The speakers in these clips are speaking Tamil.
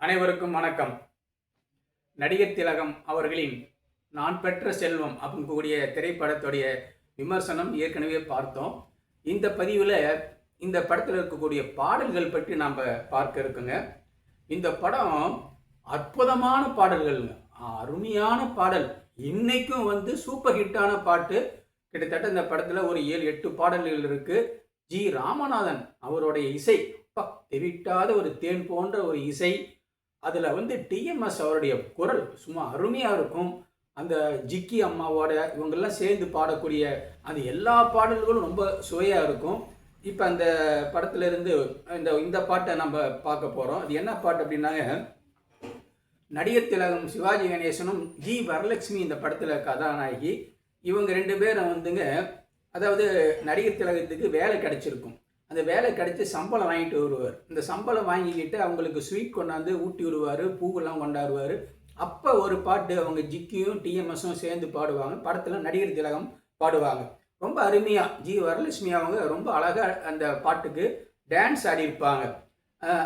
அனைவருக்கும் வணக்கம். நடிகர் திலகம் அவர்களின் நான் பெற்ற செல்வம் அப்படிங்கக்கூடிய திரைப்படத்துடைய விமர்சனம் ஏற்கனவே பார்த்தோம். இந்த பதிவில் இந்த படத்தில் இருக்கக்கூடிய பாடல்கள் பற்றி நாம் பார்க்க இருக்குங்க. இந்த படம் அற்புதமான பாடல்கள்ங்க. அருமையான பாடல். இன்னைக்கும் வந்து சூப்பர் ஹிட்டான பாட்டு. கிட்டத்தட்ட இந்த படத்தில் ஒரு ஏழு எட்டு பாடல்கள் இருக்குது ஜி. ராமநாதன் அவருடைய இசை. அப்பா, தெவிட்டாத ஒரு தேன் போன்ற ஒரு இசை. அதில் வந்து டிஎம்எஸ் அவருடைய குரல் சும்மா அருமையாக இருக்கும். அந்த ஜிக்கி அம்மாவோட இவங்கெல்லாம் சேர்ந்து பாடக்கூடிய அந்த எல்லா பாடல்களும் ரொம்ப சுவையாக இருக்கும். இப்போ அந்த படத்துலேருந்து இந்த இந்த பாட்டை நம்ம பார்க்க போகிறோம் அது என்ன பாட்டு அப்படின்னாங்க நடிகர் திலகம் சிவாஜி கணேசனும் ஜி வரலட்சுமி இந்த படத்தில் கதாநாயகி. இவங்க ரெண்டு பேரும் வந்துங்க அதாவது நடிகர் திலகத்துக்கு வேலை கிடைச்சிருக்கும். அந்த வேலை கிடைச்சி சம்பளம் வாங்கிட்டு வருவார். இந்த சம்பளம் வாங்கிக்கிட்டு அவங்களுக்கு ஸ்வீட் கொண்டாந்து ஊட்டி விடுவார் பூவெல்லாம் கொண்டாடுவார். அப்போ ஒரு பாட்டு அவங்க ஜிக்கியும் டிஎம்எஸும் சேர்ந்து பாடுவாங்க. படத்தில் நடிகர் திலகம் பாடுவாங்க. ரொம்ப அருமையாக ஜி வரலட்சுமி அவங்க ரொம்ப அழகாக அந்த பாட்டுக்கு டான்ஸ் ஆடியிருப்பாங்க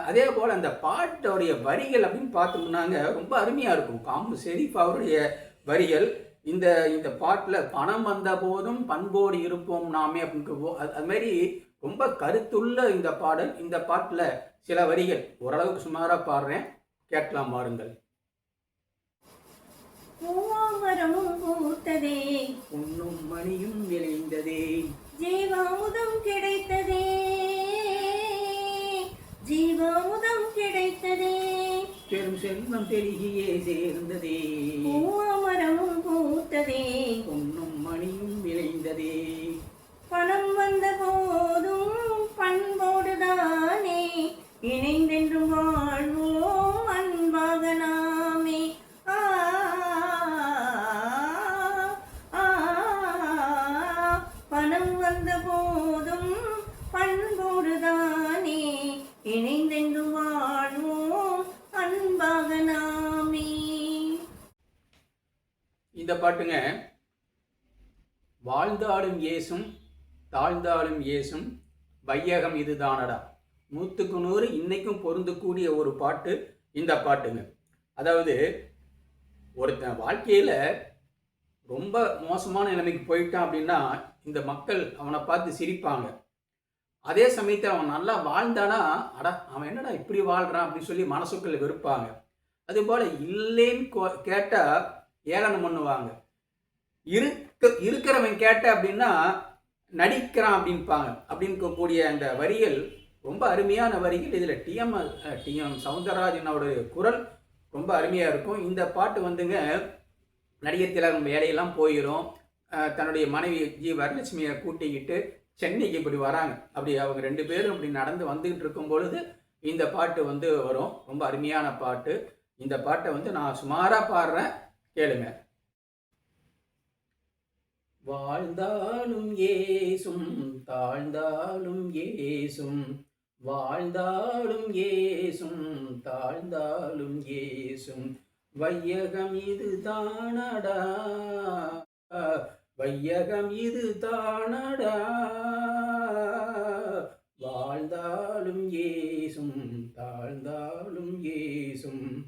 அதே போல் அந்த பாட்டோடைய வரிகள் அப்படின்னு பார்த்தோம்னாங்க ரொம்ப அருமையாக இருக்கும். காம்பு ஷெரீஃப் அவருடைய வரிகள். இந்த இந்த பாட்டில் பணம் வந்த போதும் பண்போடு இருப்போம் நாமே அப்படின்னு போ- அது மாதிரி ரொம்ப கருத்துள்ள இந்த பாடல் இந்த பாட்டில் சில வரிகள். ஓரளவுக்கு சுமாராக பாடுறேன். கேட்கலாம் பாருங்கள். பூவாமரமும் பூத்ததே. உண்ணும் மணியும் விளைந்ததே ஜீவாமுதம் கிடைத்ததே. ஜீவாமுதம் கிடைத்ததே. பெரும் செல்வம் பெருகியே சேர்ந்ததே. பூவாமரமும் பூத்ததே. உண்ணும் மணியும் விளைந்ததே பணம் வந்த போதும் இந்த பாட்டுங்க. வாழ்ந்தாலும் ஏசும் தாழ்ந்தாலும் ஏசும் வையகம் இதுதானடா. நூற்றுக்கு நூறு இன்னைக்கும் பொருந்தக்கூடிய ஒரு பாட்டு இந்த பாட்டுங்க. அதாவது ஒருத்தன் வாழ்க்கையில் ரொம்ப மோசமான நிலைமைக்கு போயிட்டான் அப்படின்னா இந்த மக்கள் அவனை பார்த்து சிரிப்பாங்க. அதே சமயத்தில் அவன் நல்லா வாழ்ந்தானா அட அவன் என்னடா இப்படி வாழ்கிறான் அப்படின்னு சொல்லி மனசுக்குள்ளே வெறுப்பாங்க. அதுபோல் இல்லைன்னு கோ- ஏளனம் பண்ணுவாங்க. இருக்க இருக்கிறவன் கேட்ட அப்படின்னா நடிக்கிறான் அப்படின்பாங்க. அப்படின்னு கூடிய அந்த வரிகள் ரொம்ப அருமையான வரிகள். இதில் டிஎம் டிஎம் சவுந்தரராஜனோட குரல் ரொம்ப அருமையாக இருக்கும். இந்த பாட்டு வந்துங்க நடிகர் திலகம் வேலையெல்லாம் போயிடும் தன்னுடைய மனைவி ஜி வரலட்சுமியை கூட்டிக்கிட்டு சென்னைக்கு இப்படி வராங்க. அப்படி அவங்க ரெண்டு பேரும் இப்படி நடந்து வந்துக்கிட்டு இருக்கும் பொழுது இந்த பாட்டு வந்து வரும். ரொம்ப அருமையான பாட்டு. இந்த பாட்டை வந்து நான் சுமாராக பாடுறேன். கேளுங்க. வாழ்ந்தாலும் ஏசும் தாழ்ந்தாலும் ஏசும் வாழ்ந்தாலும் ஏசும் தாழ்ந்தாலும் ஏசும். வையகம் இது தானடா வையகம் இது தானடா வாழ்ந்தாலும் ஏசும் தாழ்ந்தாலும் ஏசும்.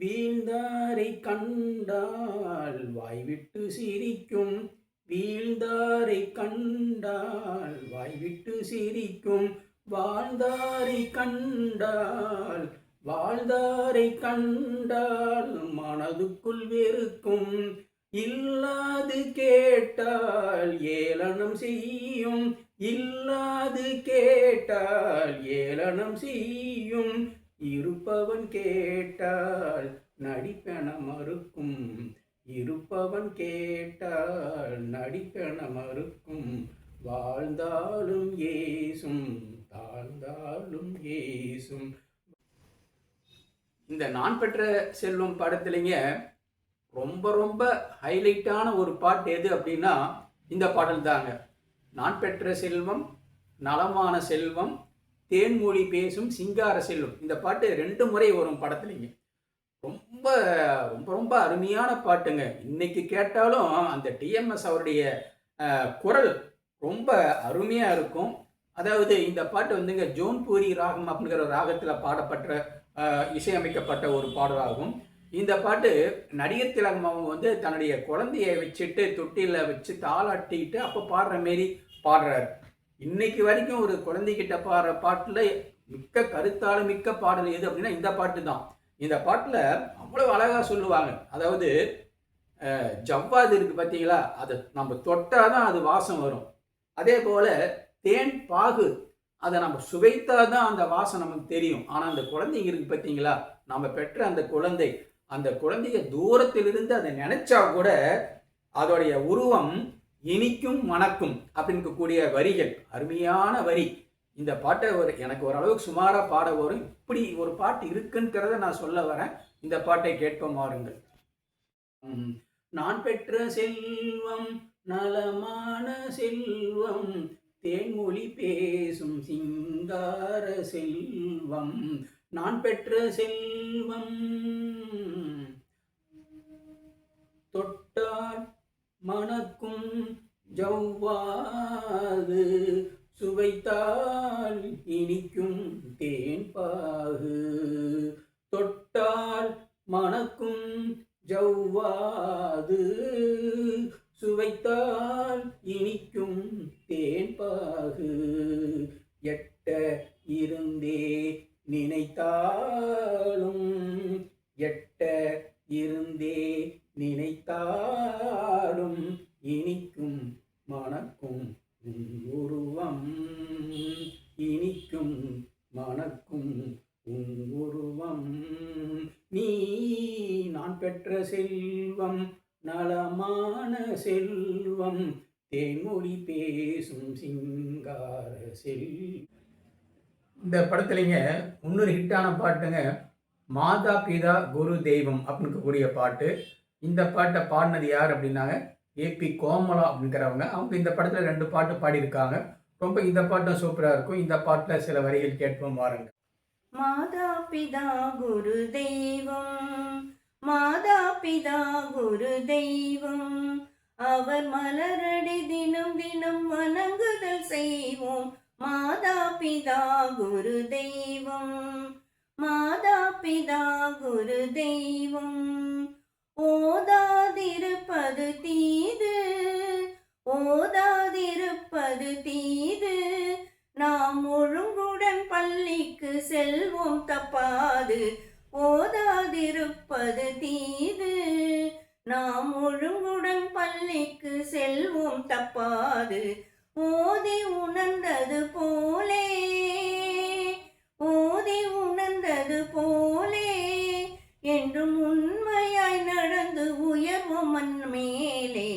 வீழ்ந்தாரை கண்டால் வாய்விட்டு சிரிக்கும். வீழ்ந்தாரை கண்டால் வாய்விட்டு சிரிக்கும். வாழ்ந்தாரை கண்டால் வாழ்ந்தாரை கண்டால் மனதுக்குள் வெறுக்கும். இல்லாது கேட்டால் ஏளனம் செய்யும். இல்லாது கேட்டால் ஏளனம் செய்யும். இருப்பவன் கேட்டால் நடிப்பென மறுக்கும். இருப்பவன் கேட்டால் நடிப்பென மறுக்கும். வாழ்ந்தாலும் ஏசும் தாழ்ந்தாலும் ஏசும். இந்த நான் பெற்ற செல்வம் படத்துலைங்க ரொம்ப ரொம்ப ஹைலைட்டான ஒரு பாட்டு எது அப்படின்னா இந்த பாடல் தாங்க நான் பெற்ற செல்வம் நலமான செல்வம் தேன்மொழி பேசும் சிங்கார செல்லும் இந்த பாட்டு ரெண்டு முறை வரும் படத்துலைங்க. ரொம்ப ரொம்ப ரொம்ப அருமையான பாட்டுங்க. இன்னைக்கு கேட்டாலும் அந்த டிஎம்எஸ் அவருடைய குரல் ரொம்ப அருமையாக இருக்கும். அதாவது இந்த பாட்டு வந்துங்க ஜோன்பூரி ராகம் அப்படிங்கிற ராகத்தில் பாடப்பட்ட இசையமைக்கப்பட்ட ஒரு பாடலாகும். இந்த பாட்டு நடிகர் திலகம் அவங்க வந்து தன்னுடைய குழந்தையை வச்சுட்டு தொட்டியில் வச்சு தாளாட்டிட்டு அப்போ பாடுற மாரி பாடுறாரு. இன்னைக்கு வரைக்கும் ஒரு குழந்தைகிட்ட பாடுற பாட்டில் மிக்க கருத்தால மிக்க பாடல் எது அப்படின்னா இந்த பாட்டு தான் இந்த பாட்டில் அவ்வளோ அழகாக சொல்லுவாங்க. அதாவது ஜவ்வாது இருக்கு பார்த்தீங்களா அதை நம்ம தொட்டால் தான் அது வாசம் வரும். அதே போல் தேன் பாகு அதை நம்ம சுவைத்தால் தான் அந்த வாசம் நமக்கு தெரியும். ஆனால் அந்த குழந்தைங்க இருக்கு பார்த்தீங்களா நம்ம பெற்ற அந்த குழந்தை அந்த குழந்தைய தூரத்திலிருந்து அதை நினைச்சா கூட அதோடைய உருவம் இனிக்கும் மணக்கும் அப்படின்னு கூடிய வரிகள் அருமையான வரி. இந்த பாட்டை ஒரு எனக்கு ஓரளவுக்கு சுமாராக பாட வரும் இப்படி ஒரு பாட்டு இருக்குங்கிறத நான் சொல்ல வரேன். இந்த பாட்டை கேட்ப மாறுங்கள் நான் பெற்ற செல்வம் நலமான செல்வம் தேன்மொழி பேசும் சிங்கார செல்வம். நான் பெற்ற செல்வம் தொட்டார் மணக்கும் ஜவ்வாது சுவைத்தால் இனிக்கும் தேன்பாகு. தொட்டால் மணக்கும் ஜவ்வாது சுவைத்தால் இனிக்கும் தேன்பாகு. எட்ட இருந்தே நினைத்தாலும் எட்ட இருந்தே நினைத்தால் இனிக்கும் மணக்கும் உன் உருவம் இனிக்கும் மணக்கும் உன் உருவம் நீ நான் பெற்ற செல்வம் நலமான செல்வம். தேன்மொழி பேசும் சிங்கார செல். இந்த படத்துலைங்க இன்னொரு ஹிட்டான பாட்டுங்க மாதா பிதா குரு தெய்வம் அப்படின்னு இருக்கக்கூடிய பாட்டு. இந்த பாட்டை பாடினது யார் அப்படின்னாங்க ஏபி கோமலா அப்படிங்கிறவங்க. அவங்க இந்த படத்தில் ரெண்டு பாட்டு பாடியிருக்காங்க. ரொம்ப இந்த பாட்டும் சூப்பராக இருக்கும். இந்த பாட்டில் சில வரிகள் கேட்போம் வாருங்க மாதா பிதா குரு தெய்வம் மாதா பிதா குரு தெய்வம் அவர் மலரடி தினம் தினம் வணங்குதல் செய்வோம். மாதா பிதா குரு தெய்வம் மாதா பிதா குரு தெய்வம் ஓதாதிருப்பது தீது ஓதாதிருப்பது தீது ஓதாது ஓதாதிருப்பது தீது. நாம் ஒழுங்குடன் பள்ளிக்கு செல்வோம் தப்பாது ஓதி உணர்ந்தது போலே. ஓதி உணர்ந்தது போலே என்றும் உண்மையாய் நடந்து உயர்வோம் மண் மேலே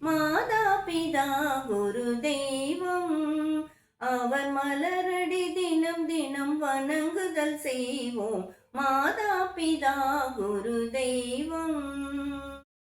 மாதா பிதா குரு தெய்வம் அவர் மலர் வணங்குதல் செய்வோம். மாதா பிதா குரு தெய்வம்.